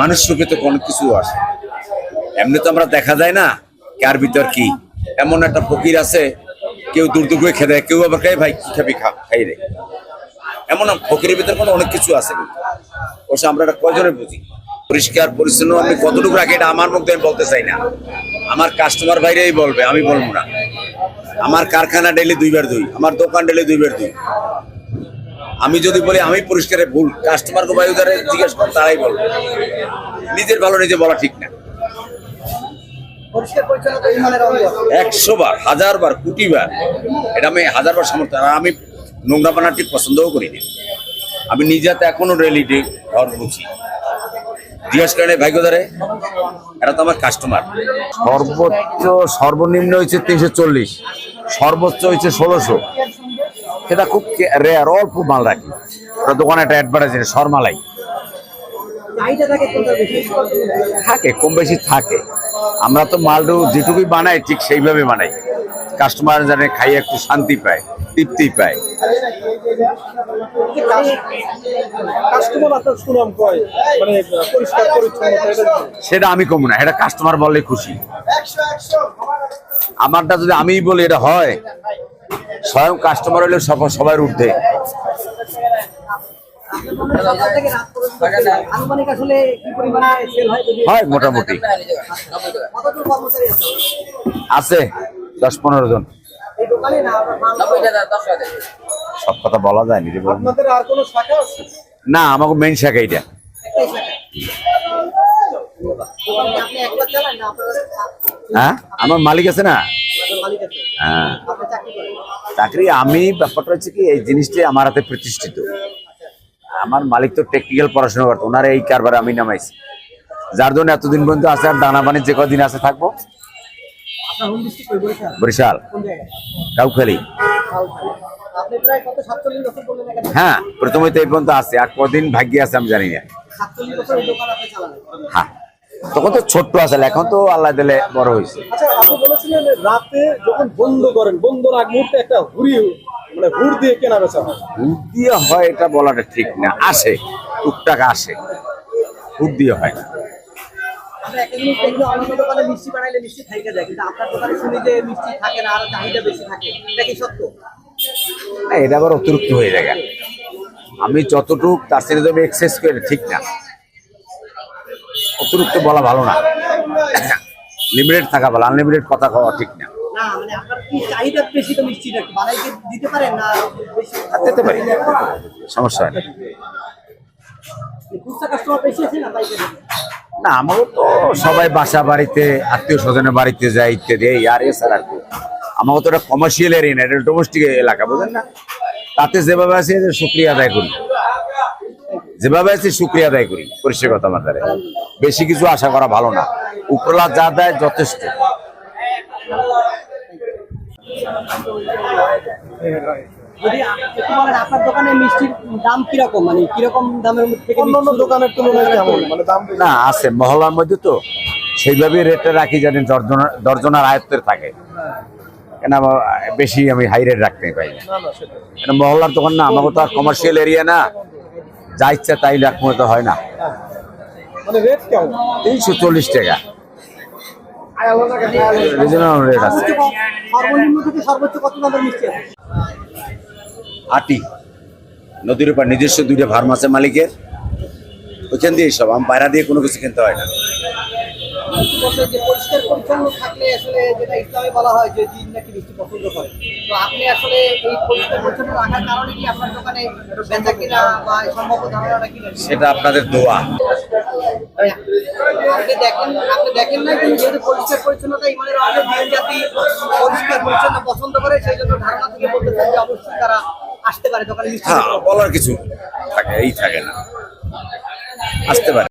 মানুষ রূপে তো অনেক কিছু আসে। এমনি তো আমরা দেখা যায় না কার ভিতর কি। এমন একটা ফকির আছে, কেউ দূর দূর করে খেয়ে কেউ আবার খাই ভাই কি খাবি খা খাই রে। এমন ফকিরের ভিতর কোনো অনেক কিছু আছে অবশ্য আমরা এটা কয়জনে বুঝি? পরিষ্কার, পরিচ্ছন্ন, আমি কতটুকু রাখি এটা আমার মধ্যে আমি বলতে চাই না। আমার কাস্টমার বাইরেই বলবে, আমি বলব না। আমার কারখানা ডেলি দুইবার দুই আমার দোকান ডেলি দুইবার দুই আমি যদি বলি আমি পরিষ্কারে ভুল কাস্টমার কো বায়ু দ্বারা জিজ্ঞেস কর তারাই বলবে নিজের ভালো নিজে বলা ঠিক না। একশো বার হাজার বার কোটি বার। এটা আমি হাজার বার সমর্থন আর আমি নোংরা পানা ঠিক পছন্দও করি না আমি নিজেতে এখনও রেলিটি ঘর বুঝি জিজ্ঞেস করেন ভাগ্য ধরে এরা তো আমার কাস্টমার সর্বোচ্চ সর্বনিম্ন হয়েছে তিনশো চল্লিশ সর্বোচ্চ হয়েছে ষোলোশো। সেটা খুব রেয়ার অল্প মাল রাখি। ওটা দোকানে একটা অ্যাডভার্টাইজ শর্মালাই। থাকে কম বেশি থাকে। আমরা তো মালটু যেটুকুই বানাই ঠিক সেইভাবে বানাই। কাস্টমার জানে খাইয়ে একটু শান্তি পায় তৃপ্তি পায়। মানে? সেটা আমি কম না এটা কাস্টমার বললে খুশি। আমারটা যদি আমিই বলি এটা হয়। স্বয়ং কাস্টমার হলে সব- সবার ঊর্ধ্বে। সকাল থেকে রাত পর্যন্ত আনুমানিক আসলে কি পরিমাণে সেল হয় মোটামুটি। আছে আছে দশ পনেরো জন। সব কথা বলা যায় নি রে বন্ধু। আপনাদের আর কোনো শাখা আছে? না আমাকে মেন শাখা এটা একটাই শাখা। দোকানে আপনি একবার চালান না আপনার হ্যাঁ? আমার মালিক আছে না? আপনার মালিক আছে। হ্যাঁ। চাকরি আমি ব্যাপারটা হচ্ছে কি এই জিনিসটি আমার হাতে প্রতিষ্ঠিত। আমার মালিক তো টেকনিক্যাল পড়াশোনা করতো ওনার এই কারবার আমি নামাইছি। যার জন্য এতদিন পর্যন্ত আছে আর দানা পানি যে কদিন আছে থাকব। বরিশাল? কাউখালি। হ্যাঁ প্রথমে তো এই পর্যন্ত আছে আর কদিন ভাগ্যে আছে আমি জানি না। হ্যাঁ। তখন তো ছোট্ট আছে এখন তো আল্লাহ দিলে বড় হয়েছে। আচ্ছা আপনি বলেছিলেন রাতে যখন বন্ধ করেন বন্ধর আগ মুহূর্তে একটা হুড়ি মানে হুড় দিয়ে কেনা বেচা হয়। হুট দিয়ে হয় এটা বলাটা ঠিক না। আসে টুকটাক আসে। হুট দিয়ে হয় না। আমরা একটা জিনিস দেখি অন্য দোকানে মিষ্টি বানাইলে মিষ্টি থাইকে যায় কিন্তু আপনার দোকানে শুনি যে মিষ্টি থাকে না আর চাহিদা বেশি থাকে। এটা কি সত্য? না, এটা আবার অতিরিক্ত হয়ে যায়। আমি যতটুক তার সাথে এক্সেস করে ঠিক না। অতিরিক্ত বলা ভালো না। লিমিটেড থাকা ভালো আনলিমিটেড কথা খাওয়া ঠিক না। মানে দিতে পারি। সমস্যা হয় না। আমারও তো সবাই বাসা বাড়িতে আত্মীয় স্বজনের বাড়িতে যায় ইত্যাদি এই আর এছাড়া আর আমাকে তো এটা কমার্শিয়াল এরিয়া না এটা ডোমেস্টিক এলাকা বুঝলেন না? তাতে যেভাবে আছে যে শুক্রিয়া আদায় করি। যেভাবে আছে শুক্রিয়া আদায় করি। পরিষ্কার মাত্রায় বেশি কিছু আশা করা ভালো না। উপরলা যা দেয় যথেষ্ট। আপনার দোকানে মিষ্টির দাম কীরকম? মানে কীরকম দামের থেকে অন্যান্য দোকানের তুলনায় কেমন? মানে দাম না আছে। মহলার মধ্যে তো সেইভাবেই রেটটা রাখি জানি দর্জনা দর্জনার আয়ত্তের থাকে। কেন বেশি আমি হাই রেট রাখতে পাই না। না না সেটা এটা মহল্লার দোকান না আমাকে তো আর কমার্শিয়াল এরিয়া না। যা ইচ্ছা তাই লাখ মতো হয় না। মানে তিনশো চল্লিশ টাকা। রিজনেবল রেট আছে। আটি। নদীর উপর নিজস্ব দুইটা ফার্ম আছে মালিকের। ওইখান দিয়ে সব আমি বাইরা দিয়ে কোনো কিছু কিনতে হয় না। যে পরিষ্কার পরিচ্ছন্ন থাকলে আসলে যেটা ইসলামে বলা হয় যে দিন নাকি পছন্দ করে। তো আপনি আসলে এই পরিষ্কার পরিচ্ছন্ন রাখার কারণে কি আপনার দোকানে বেচা কিনা বা সম্ভাব্য ধারণাটা সেটা আপনাদের দোয়া। আপনি দেখেন আপনি দেখেন না কিন্তু যেহেতু পরিষ্কার পরিচ্ছন্নতা ইমানের অনেক দিন জাতি পরিষ্কার পরিচ্ছন্ন পছন্দ করে সেই জন্য ধারণা থেকে বলতে চাই যে অবশ্যই তারা আসতে পারে দোকানে হ্যাঁ বলার কিছু থাকে এই থাকে না। আসতে পারে।